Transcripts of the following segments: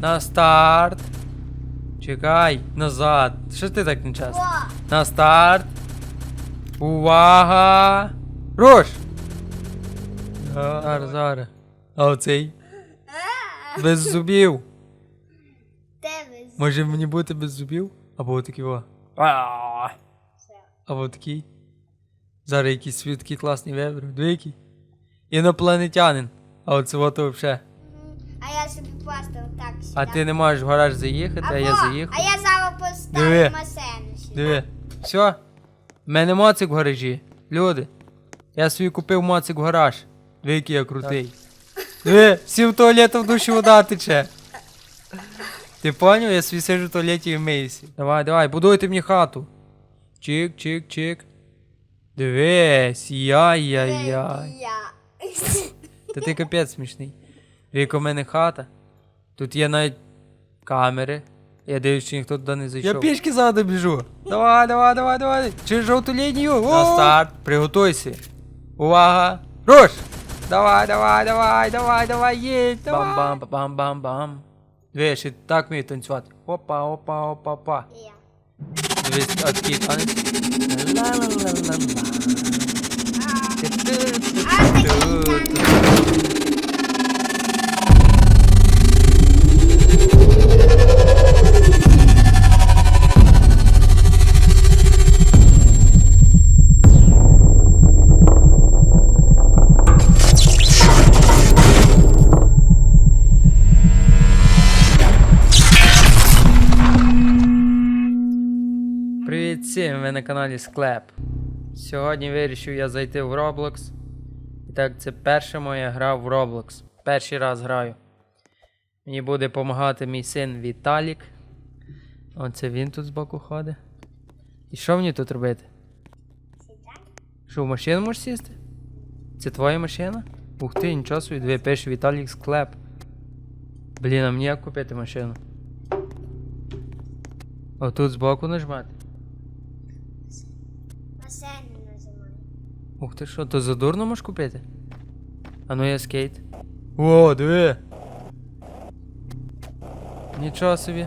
На старт. Чекай, назад. Що ти так не час? На старт. Увага! Руш! Зараз, зараз. А оцей? Без зубів. Може мені бути без зубів? Або отакий о. А, Все. Або такий. Зараз якийсь світ такий класний вибрав. Двійкий. Інопланетянин. А оце от взагалі. А я собі просто отак сюди. А ти не можеш в гараж заїхати, а я заїхав. А я зараз поставлю машину сюди. Диви. Все. В мене моцик в гаражі. Люди. Я собі купив моцик в гараж. Диви, який я крутий. Диви, всі в туалету в душі вода тече. Ти поняв? Я собі сиджу в туалеті і миюся. Давай, давай, будуйте мені хату. Чик, чик, чик. Дивись, яй-яй-яй. Та ти капець смішний. Віка, в мене хата. Тут є навіть камери. Я дивлюсь, чи ніхто туди не зайшов. Я пішки ззаду біжу. Давай, давай, давай, давай. Через жовту лінію. На старт. Приготуйся. Увага. Руш! Давай, давай, давай, давай, давай, їдь. Давай. Бам, бам, бам, бам, бам. Дивись, ще так вмію танцювати. Опа, опа, опа, опа. Дивись, а такий танець. Ла-ла-ла-ла-ла. Ви на каналі Склеп. Сьогодні вирішив я зайти в Roblox. І так, це перша моя гра в Roblox. Перший раз граю. Мені буде допомагати мій син Віталік. Оце він тут збоку ходить. І що мені тут робити? Що, в машину можеш сісти? Це твоя машина? Ух ти, нічого собі, дві пише Віталік Склеп. Блін, а мені як купити машину? Отут збоку нажмати. Нажимай. Ух ти що, то задурно можеш купити? А ну я скейт. О, диви. Нічого собі.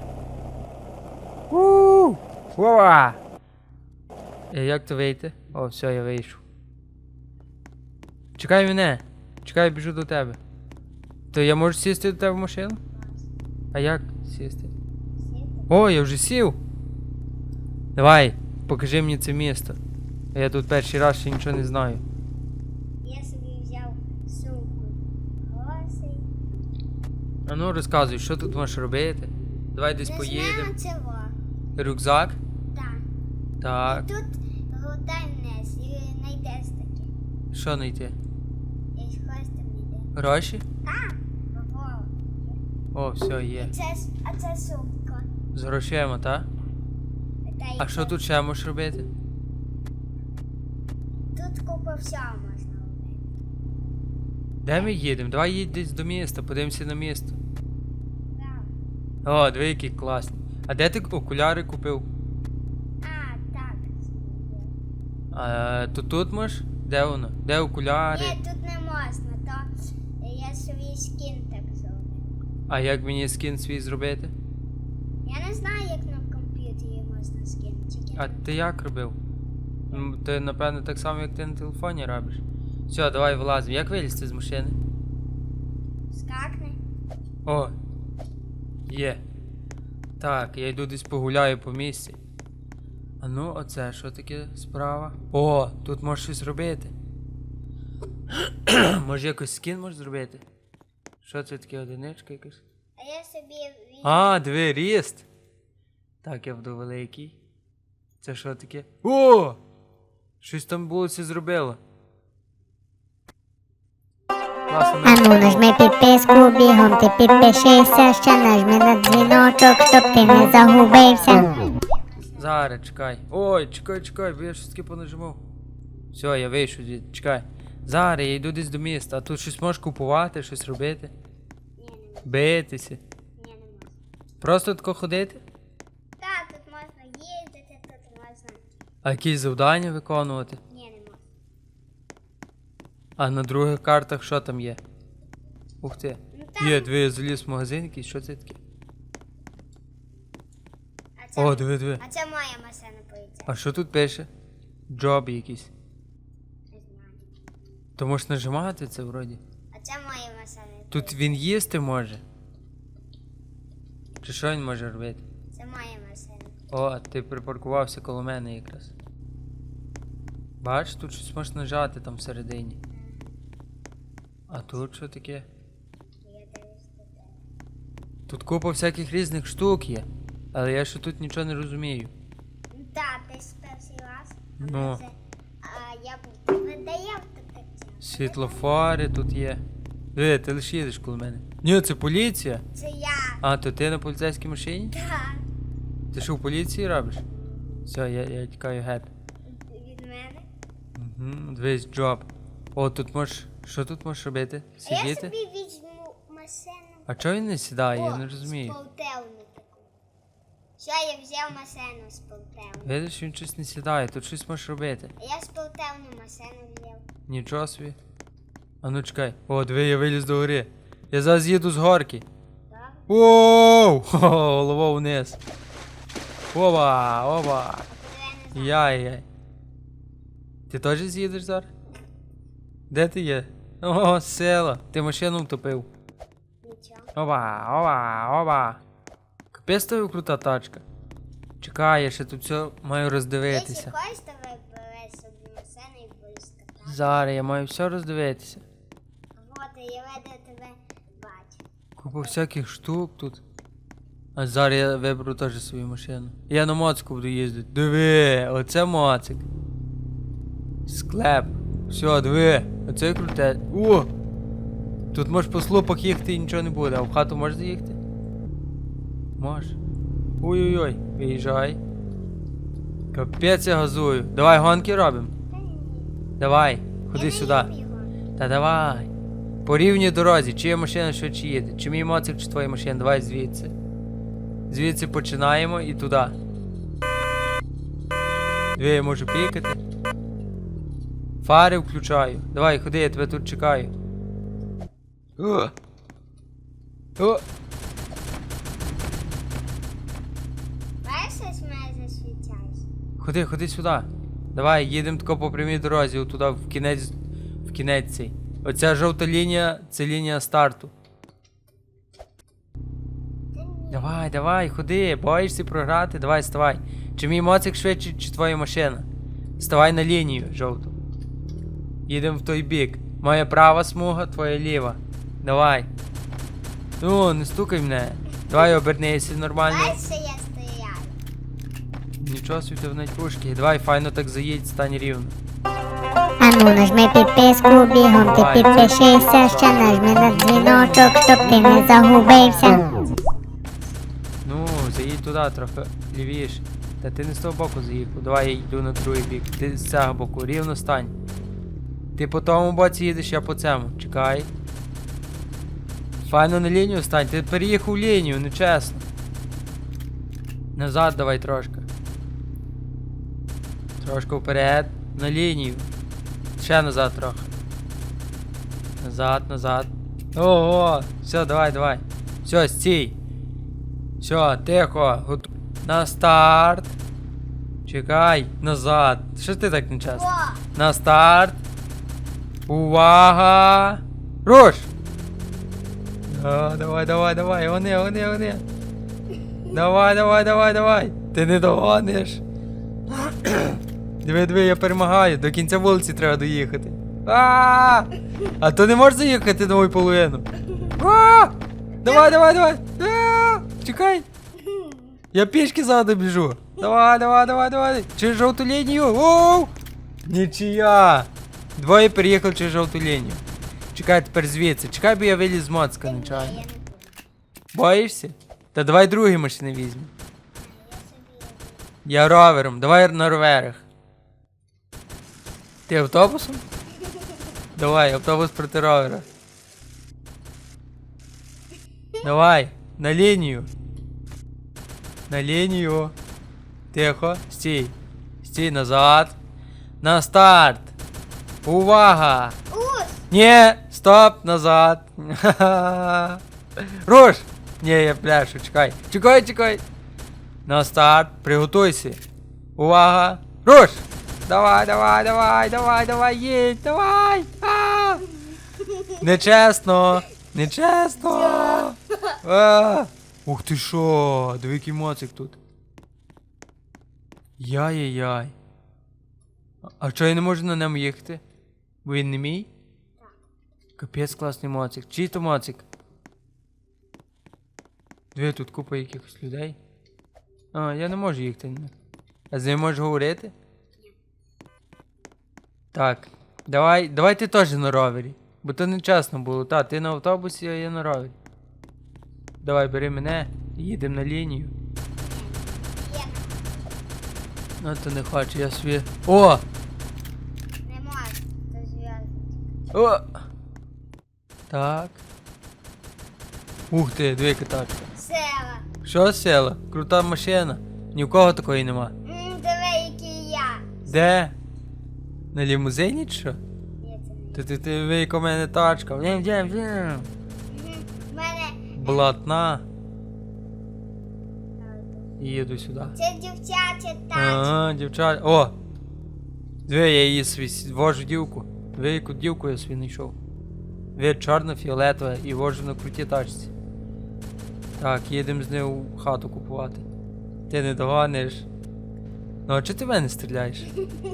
Уу! Ова! Е, Як то вийти? О, все, я вийшов. Чекай мене. Чекай, я біжу до тебе. То я можу сісти до тебе в машину? А як сісти? О, я вже сів. Давай, покажи мені це місто. Я тут перший раз ще нічого не знаю. Я собі взяв сумку. Грошей. А ну розказуй, що тут можеш робити? Давай десь поїдемо. цього. Рюкзак? Так. Так. Тут готай вниз і знайдеш таке. Що знайти? І щось там йде. Гроші? Так. О, все є. Це, ж- а це сумка. З грошима, так? Та й А що тут ще можеш робити? Купа всього можна робити. Де ми їдемо? Давай їдь десь до міста, подивимося на місто. Так. О, диви, які класні. А де ти окуляри купив? А, так. А, то тут можеш? Де воно? Де окуляри? Ні, тут не можна, то я свій скін так зробив. А як мені скін свій зробити? Я не знаю, як на комп'ютері можна скін. Тільки А ти як робив? Ти, напевно, так само, як ти на телефоні робиш. Все, давай вилазимо. Як вилізти з машини? скакни. О! Є. Так, я йду десь погуляю по місці. А ну, оце що таке справа? О, тут можеш щось робити. може якось скін можеш зробити? Що це таке одиничка якась? А я собі від- А, диви, ріст. Так, я буду великий. Це що таке? О! Щось там було це зробило. Класно. Ану, нажми підписку, бігом ти підпишися, ще нажми на дзвіночок, щоб ти не загубився. Зараз, чекай. Ой, чекай, чекай, бо я щось таке понажимав. Все, я вийшов чекай. Зараз я йду десь до міста, а тут щось можеш купувати, щось робити. Битися. Просто тако ходити, Так, тут можна їздити, тут можна. А якісь завдання виконувати. Ні, не можна. А на других картах що там є? Ух ти. Ну там Є, дві заліз в магазин якийсь, що це таке? це, О, диви, диви. а це моя машина поліцейська. А що тут пише? Джоб якийсь. Не знаю. То можеш нажимати це вроді. А це моя машина. Тут він їсти може. Чи що він може робити? О, ти припаркувався коло мене якраз. Бач, тут щось можеш нажати там всередині. А тут що таке? Тут купа всяких різних штук є. Але я ще тут нічого не розумію. Так, ти ж перший раз. Ну. А я був. Видає. Світлофари тут є. Диви, ти лише їдеш коло мене. Ні, це поліція. Це я. А, то ти на поліцейській машині? Так. Ти що в поліції робиш? Все, я, я тікаю геть. Від мене. Угу, дивись, джоб. О, тут можеш. Що тут можеш робити? А я Сидіти? собі візьму машину. А чого він не сідає? Я не розумію. Сполтевну таку. Я взяв машину сполтевну. Видиш, він щось не сідає, тут щось можеш робити. А я сполтевну машину взяв. Нічого собі. А ну чекай. О, диви, я виліз до гори. Я зараз їду з горки. Так? Оу! Головою вниз. Оба, оба. Яй-яй. Ти теж з'їдеш зараз? Де ти є? О, села. Ти машину втопив. Нічого. Оба, оба, оба. Капець тобі крута тачка. Чекай, я ще тут все маю Якщо роздивитися. хочеш, то вибери собі машину і будеш катати. Зараз я маю все роздивитися. Вот, і я веду тебе бачу. Купа всяких штук тут. А зараз я виберу теж свою машину. Я на моцику буду їздити. Диви, оце моцик. Склеп. Все, диви, оце круте. О! Тут можеш по слупах їхати і нічого не буде, а в хату можеш заїхати? Можеш. Ой-ой-ой, виїжджай. Капець я газую. Давай гонки робимо. Давай, ходи сюди. Та давай. По рівній дорозі, чия машина швидше їде, чи мій моцик, чи твоя машина, давай звідси. Звідси починаємо і туди. Дві я можу пікати. Фари включаю. Давай, ходи, я тебе тут чекаю. О! О! Бачиш, мене засвічаєш? Ходи, ходи сюди. Давай, їдемо тако по прямій дорозі, отуди в кінець. В кінець цей. Оця жовта лінія це лінія старту. Давай, давай, ходи, боїшся програти, давай, ставай. Чи мій моцик швидше, чи твоя машина? Ставай на лінію жовту. Їдемо в той бік. Моя права смуга, твоя ліва. Давай. Ну, не стукай мене. Давай обернися нормально. Що я стріляю? Нічого собі ти в пушки. Давай, файно так заїдь, стань рівно. Ану, нажми підписку, бігом ти підпишися, ще нажми на дзвіночок, щоб ти не загубився. Ну, туди трохи лівіше. Та ти не з того боку заїхав. Давай я йду на другий бік. Ти з цього боку, рівно стань. Ти по тому боці їдеш, я по цьому. Чекай. Файно на лінію стань. Ти переїхав лінію, нечесно. Назад давай трошки. Трошки вперед. На лінію. Ще назад трохи. Назад, назад. Ого! Все, давай, давай. Все, стій. Все, тихо. Гот... На старт. Чекай, назад. Що ти так нечасно? О, На старт. Увага! Руш! А, давай, давай, давай, вони, вони, вони. Давай, давай, давай, давай. Ти не догониш. Диви, диви, я перемагаю. До кінця вулиці треба доїхати. А, -а, -а! а то не можеш заїхати на мою половину. А, давай, давай, давай. А, чекай. Я пішки ззаду біжу. Давай, давай, давай, давай. Через жовту лінію. Оу! Нічия. Двоє переїхали через жовту лінію. Чекай тепер звідси. Чекай, бо я виліз з моцка, ні, я нечайно. не буду. Боїшся? Та давай другі машини візьмемо. Я собі Я ровером, давай на роверах. Ти автобусом? Давай, автобус проти ровера. Давай, на лінію. На лінію. Тихо, стій. Стій назад. На старт. Увага! Ус! Ні, стоп, назад. Руш! Ні, я пляшу, чекай. Чекай, чекай. На старт, приготуйся. Увага! Руш! Давай, давай, давай, давай, давай, їдь, давай! А! Нечесно! Нечесно! А! Ух ти що! Диви, який моцик тут. Яй-яй-яй. А- чого я не можу на ньому їхати? Бо він не мій? Капець класний моцик. Чий то моцик? Диви, тут купа якихось людей. А, я не можу їхати. на них. А з ним можеш говорити? Так. Давай, давай ти теж на ровері. Бо то не чесно було. Та, ти на автобусі, а я на ровері. Давай, бери мене, їдемо на лінію. Ну то не хочу, я собі. О! Не можу. Це зв'язок. О! Так. Ух ти, дві тачка. Села. Що села? Крута машина. Ні в кого такої нема. Диви, який я. Де? На лімузині чи що? Ти ти ти ви яка в мене тачка. В'єм, в'єм. Мгм. В мене Блатна. Їду сюди. це дівчача тачка. Ага, дівчат. О! Диви, я її свій вожу дівку. Диви, яку дівку я свій знайшов. Диви, чорна, фіолетова і вожу на круті тачці. Так, їдемо з нею в хату купувати. Ти не догониш. Ну, а чого ти в мене стріляєш?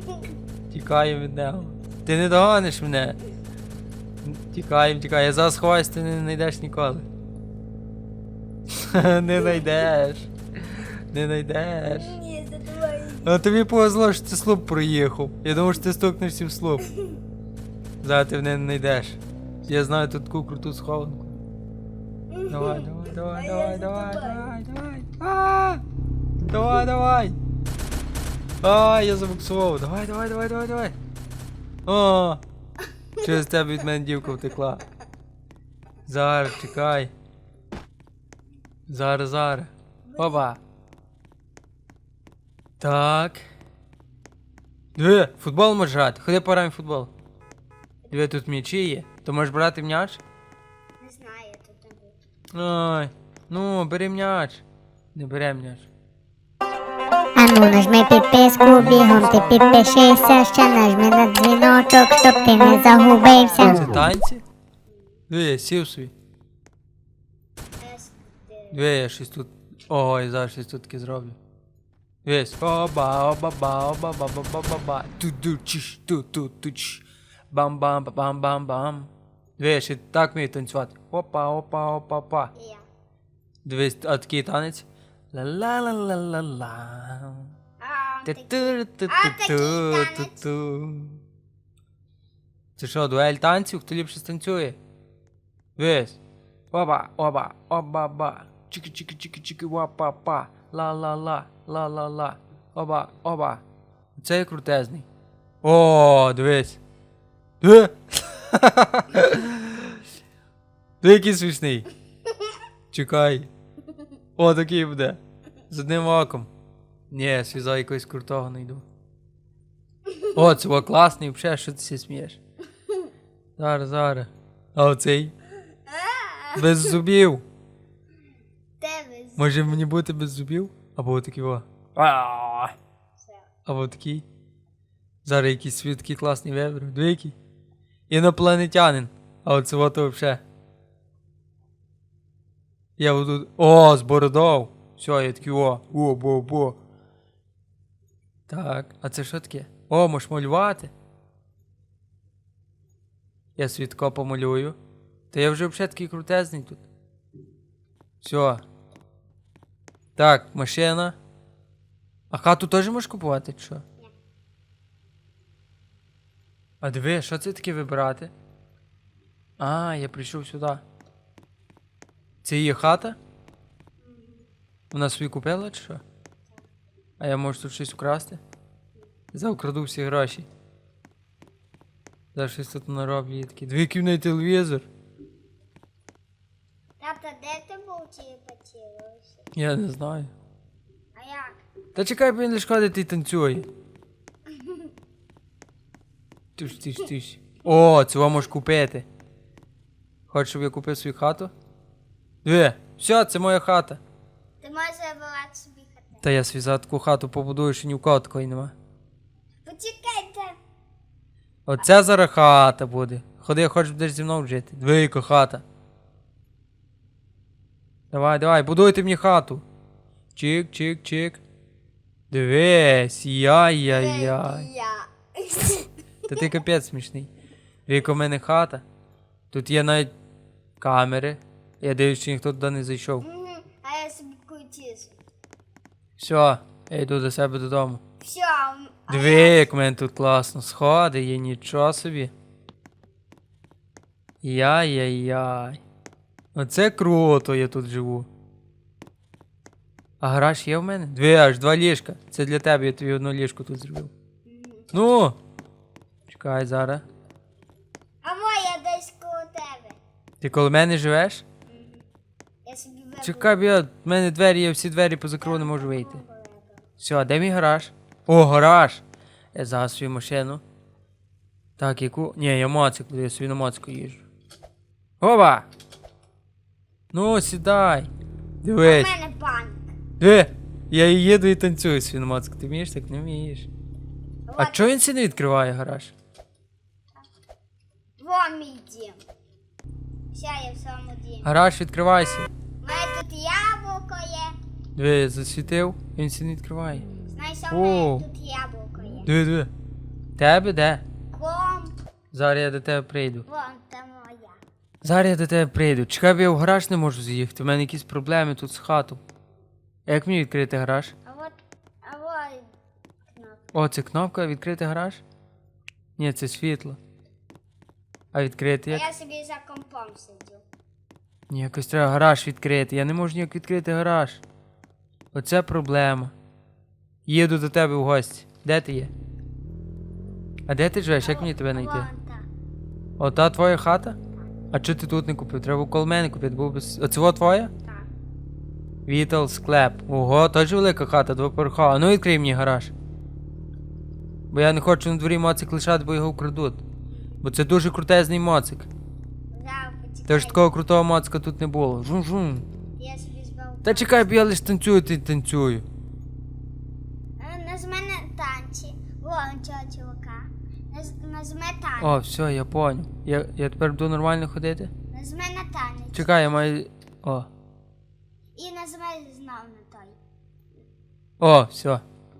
Тікаю від нього. Ти не догониш мене. Тікаємо, тікаємо. Я зараз ховаюсь, ти не знайдеш ніколи. не знайдеш. Не знайдеш. Ні, це. А тобі повезло, що ти слуп проїхав. Я думав, що ти стукнешся в слуп. Зараз ти в не знайдеш. Я знаю тут таку круту схованку. Давай, давай, давай, давай, давай, давай, давай. А! Давай, давай. А, я забуксував. Давай, давай, давай, давай, давай. О! Через тебе від мене дівка втекла. Зараз, чекай. Зараз, зараз. Опа. Так. Диви, футбол можеш грати. Ходи в футбол. Диви, тут м'ячі є. То можеш брати м'яч? Не знаю, тут не буду. Ой. Ну, бери м'яч. Не бере м'яч. Ану, нажми підписку, бігом ти підпишися, ще нажми на дзвіночок, щоб ти не загубився. Це танці? Диви, я сів. Ес, Диви, я щось тут. Ой, зараз щось тут таке зроблю. Весь. Оба, оба, ба, оба, ба, ба, ба, ба, ба. Ту ду чиш, ту ту ту чш. Бам бам ба, бам бам бам. Диви, я ще так вмію танцювати. Опа, опа, опа, я. Дивись, а такий танець. Ла-ла-ла-ла-ла-ла. Ту-ту-ру-ту-ту-ту-ту. Це що, дуель танців? Хто ліпше станцює? Весь. Оба, оба, оба, ба. Чики, чики, чики, чики, па. Ла, ла, ла, ла, ла, ла. Оба, оба. Це крутезний. О, дивись. Диви. Диви, який смішний. Чекай. О, такий буде. З одним оком. Ні, свіза якогось крутого не йду. О, це во класний, взагалі, що ти сі смієш? Зараз, зараз. А оцей? Без зубів. Тебе з- Може мені бути без зубів? Або отакий во. А. Або такий. Зараз якийсь світ такий класний вибрав. Диви. Інопланетянин. А оце от взагалі. Я буду. О, з бородою. Все, я такий о. О, бо, бо. Так, а це що таке? О, можеш малювати. Я свідко помалюю. Та я вже взагалі такий крутезний тут. Все. Так, машина. А хату теж можеш купувати, чи що? А диви, що це таке вибирати? А, я прийшов сюди. Це її хата? Вона собі купила чи що? А я можу тут щось украсти? Завкраду всі гроші. За щось тут нароблю такі. Дві кімний телевізор. Тата, де ти був чи поцілувався? Я не знаю. А як? Та чекай, бо він не шкодить і танцює. Тиш, тиш, тиш. О, цього можеш купити. Хочеш, щоб я купив свою хату? Диви, все, це моя хата. Ти можеш вибирати собі хатину. Та я свій за хату побудую, що ні в кого такої нема. Почекайте. Оце зараз хата буде. Ходи, хочеш будеш зі мною жити. Двійко хата. Давай, давай, будуйте мені хату. Чик, чик, чик. Дивись, яй-яй-яй. Я. Та ти капець смішний. Віко, в мене хата. Тут є навіть камери. Я дивлюсь, чи ніхто туди не зайшов. Мгм, А я собі кутізу. Все, я йду до себе додому. Все. Диви, як мене тут класно. Сходи є, нічого собі. Яй-яй-яй. Оце круто, я тут живу. А гараж є в мене? Дві аж два ліжка. Це для тебе, я тобі одну ліжку тут зробив. Ну. Чекай зараз. А моя десь коло тебе. Ти коло мене живеш? Чекай, бо я, в мене двері, я всі двері позакрив, не можу вийти. Все, а де мій гараж? О, гараж! Я зараз свою машину. Так, яку. Ні, я моцик, я собі на моцику їжджу. Опа! Ну, сідай. У мене банк. Диви, я і їду і танцюю свій на моцику. Ти вмієш так не вмієш. А чого він сі не відкриває гараж? Вон мій дім. Все, я в своєму дімі. Гараж відкривайся. Тут яблуко є. Диви, засвітив, він сі не відкриває. Знаєш, у О. тут яблуко є. Диви, диви. Тебе де? Комп. Зараз я до тебе прийду. Вон там моя. Зараз я до тебе прийду. Чекай, бо я в гараж не можу заїхати. У мене якісь проблеми тут з хату. Як мені відкрити гараж? А от, а от кнопка. О, це кнопка відкрити гараж? Ні, це світло. А відкрити А як? я собі за компом сиджу. Ні, якось треба гараж відкрити. Я не можу ніяк відкрити гараж. Оце проблема. Їду до тебе в гості. Де ти є? А де ти живеш? Як мені тебе знайти? Ота твоя хата? А чого ти тут не купив? Треба коло мене купити, був би... во твоя? Так. Вітал склеп. Ого, теж велика хата, двоповерхова. А ну відкрий мені гараж. Бо я не хочу на дворі моцик лишати, бо його вкрадуть. Бо це дуже крутезний моцик. Тож такого крутого моцика тут не було. Жум-жум. Я собі збав. Та чекай, бо я лиш танцюю, ти танцюю. Е, Нажми на танці. Вон цього чувака. Наз- Нажми танець. О, все, я поняв. Я, я тепер буду нормально ходити? Нажми на танець. Чекай, я маю. О. І нажми знов на той. О, все.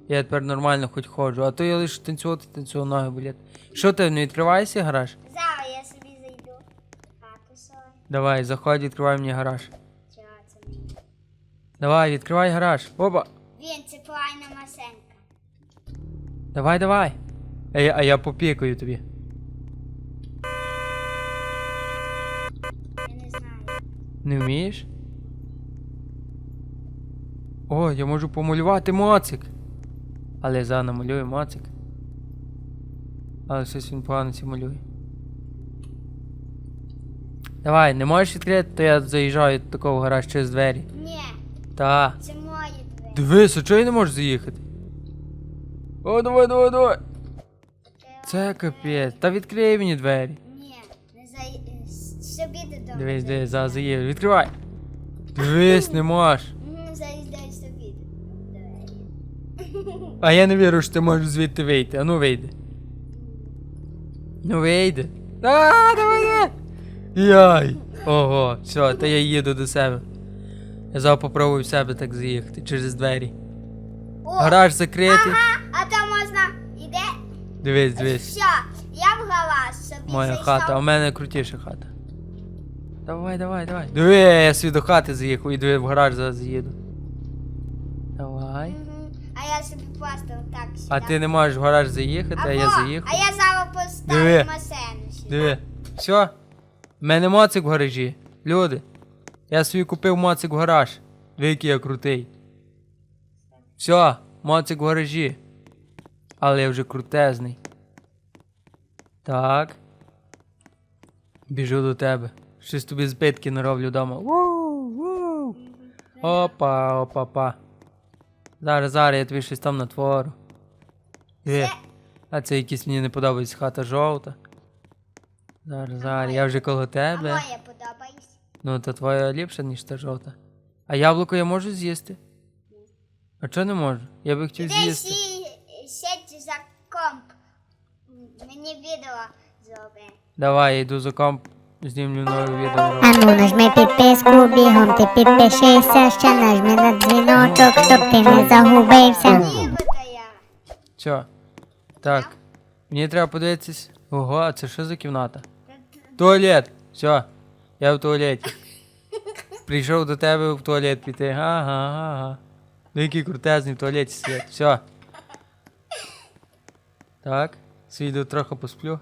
Я тепер нормально хоч ходжу. А то я лише танцювати, танцював ноги болять. Що ти не відкриваєшся гараж? Зараз я собі зайду. в Хату свою. Давай, заходь, відкривай мені гараж. Давай, відкривай гараж. Опа. Він це плайна масенка. Давай, давай. А я, а я попікаю тобі. Я не знаю. Не вмієш? О, я можу помалювати моцик. Але я зараз намалюю моцик. Але щось він погано ці малює. Давай, не можеш відкрити, то я заїжджаю до такого гараж через двері. Ні, Та. це мої двері. Дивись, а чого я не можу заїхати? О, давай, давай, давай. Це капець. Та відкрий мені двері. Ні, не зай... собі додому. Дивись, дивись, зараз заїду. Відкривай. Дивись, не можеш. Заїздай собі. Двері. А я не вірю, що ти можеш звідти вийти. А ну вийди. Ну вийди. А, давай, давай. Яй. Ого, все, та я їду до себе. Я зараз попробую в себе так заїхати через двері. О, Гараж закритий. Ага, а там можна іде. Дивись, дивись. Все, я в гараж собі Моя зайшов. хата, а у мене крутіша хата. Давай, давай, давай. Диви, я собі до хати заїхав і диви в гараж зараз заїду. Давай. Мгм, А я собі просто так сюди. А ти не можеш в гараж заїхати, а я Або, заїхав. А я зараз поставлю Диви. машину сюди. Диви. Все. В мене моцик в гаражі. Люди. Я собі купив моцик в гараж. Який я крутий. Все, моцик в гаражі. Але я вже крутезний. Так. Біжу до тебе. Щось тобі збитки нароблю вдома. Ву, ву. Опа, опа, па. Зараз, зараз я тобі щось там натворю. Диви. Це- А це якісь мені не подобається хата жовта. Зараз, зараз, я вже коло А тебе. моя подобається. Ну, то твоя ліпша, ніж та жовта. А яблуко я можу з'їсти? А чого не можу? Я би хотів Іди з'їсти. сі, сядь за комп. Мені відео зроби. Давай, я йду за комп, знімлю нове відео. Ану, нажми підписку, бігом ти підпишися, ще нажми на дзвіночок, щоб ти не загубився. Ніби я. Що? Так. Мені треба подивитись. Ого, а це що за кімната? Туалет. Все. Я в туалеті. Прийшов до тебе в туалет піти. Ага, ага. Ну який крутезний в туалеті світ. Все. Так. Свіду трохи посплю.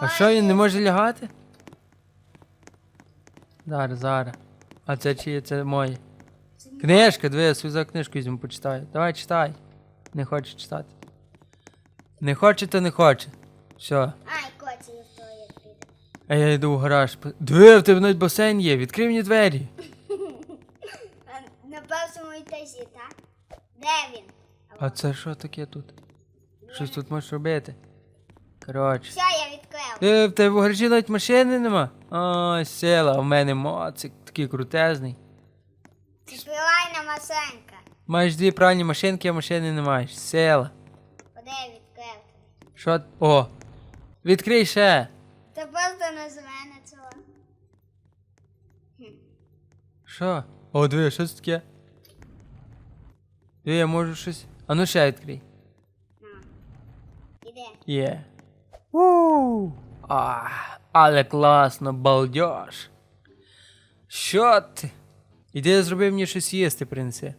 А що він не може лягати? Зараз, зараз. А це чиє? Це моє. Книжка, диви, я свою за книжку візьму, почитаю. Давай читай. Не хоче читати. Не хоче, то не хоче. Все. Ай, коці, я в туалет піду. А я йду в гараж. Диви, в тебе навіть басейн є. Відкрий мені двері. На першому етажі, так? Де він? А це що таке тут? Щось тут можеш робити. Коротше. Все, я відкрив. Е, в тебе в гаражі навіть машини нема? Ой, села, а в мене моцик такий крутезний. Співайна масенька. Маєш дві пральні машинки, а машини не маєш. Села. Куди я відкрив? Що? О! Відкрий ще! Це просто назве на цього. Що? О, диви, що це таке? Диви, я можу щось. А ну ще відкрий. Іде. Є. Уу! А, але класно, балдеж. Що ти? Іди зроби мені щось їсти, принеси.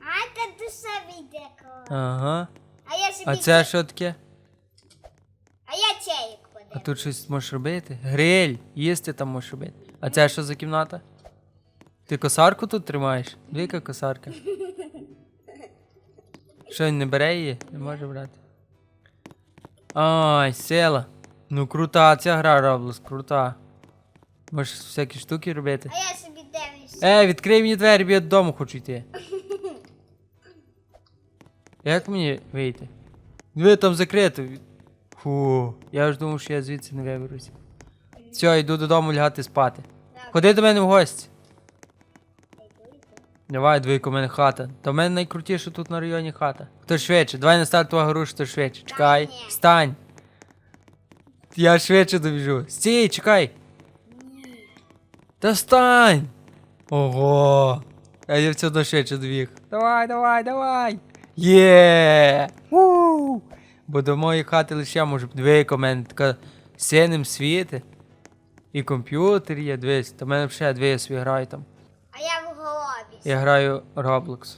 А та ти собі йде. Ага. А я собі А це що таке? А тут щось можеш робити? Гриль, їсти там можеш робити. А це що за кімната? Ти косарку тут тримаєш? Двіка косарка. Що він не бере її? Не може брати. Ай, села. Ну крута, ця гра Roblox, крута. Можеш всякі штуки робити. А я собі дивлюся. Е, відкрий мені двері, бо я додому хочу йти. Як мені вийти? Диви, там закрито. Фу, я ж думав, що я звідси не виберуся. Все, йду додому лягати спати. Ходи до мене в гості. Давай, двійко, у мене хата. Та в мене найкрутіше тут на районі хата. Хто швидше? Давай на старт твого грушу, хто швидше. Чекай. ні. Стань. Я швидше добіжу. Стій, чекай. Та стань. Ого. А я все одно швидше добіг. Давай, давай, давай. Є. У. Бо до моєї хати лише у мене така синим світи. І комп'ютер є, дивись. Та в мене ще дві собі граю там. А я в голові. Я граю Roblox.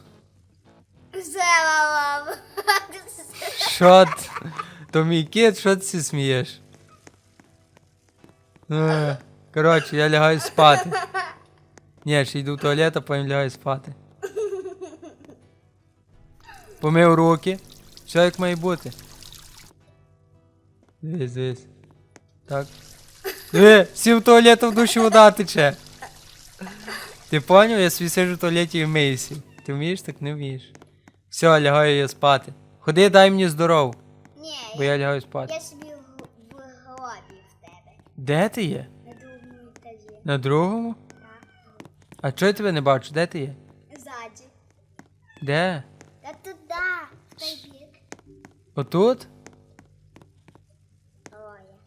Зелалав. Що ти? То мій кіт, що ти смієш? Е, Коротше, я лягаю спати. Ні, ще йду в туалет, а потім лягаю спати. Помив руки. Все як має бути. Дивись, дивись. Так. Диви, всі в туалет, а в душі вода тече. Ти поняв? Я собі сиджу в туалеті і вмиюся. Ти вмієш, так не вмієш. Все, лягаю я спати. Ходи, дай мені здоров, Ні, бо я лягаю спати. я собі в, в голові в тебе. Де ти є? На другому етажі. На другому? Так. А чого я тебе не бачу? Де ти є? Ззаді. Де? Та туди, в той бік. Отут?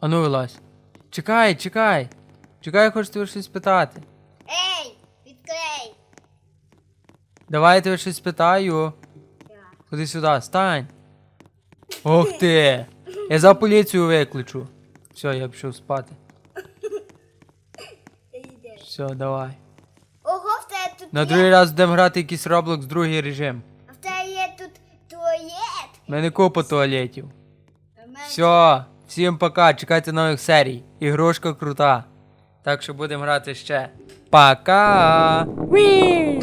Ой. А ну вилазь. Чекай, чекай. Чекай, я хочу тебе щось спитати. Ей, відкрий. Давай я тебе щось спитаю. Так. Ходи сюди, стань. Ох ти. Я за поліцію викличу. Все, я пішов спати. Ти. Все, давай. Ого, в тебе тут На є. другий раз будемо грати якийсь Roblox другий режим. А в тебе є тут туалет. У мене купа туалетів. А в мене- Все, всім пока, чекайте нових серій. Ігрушка крута. Так що будемо грати ще. Пока! Уі!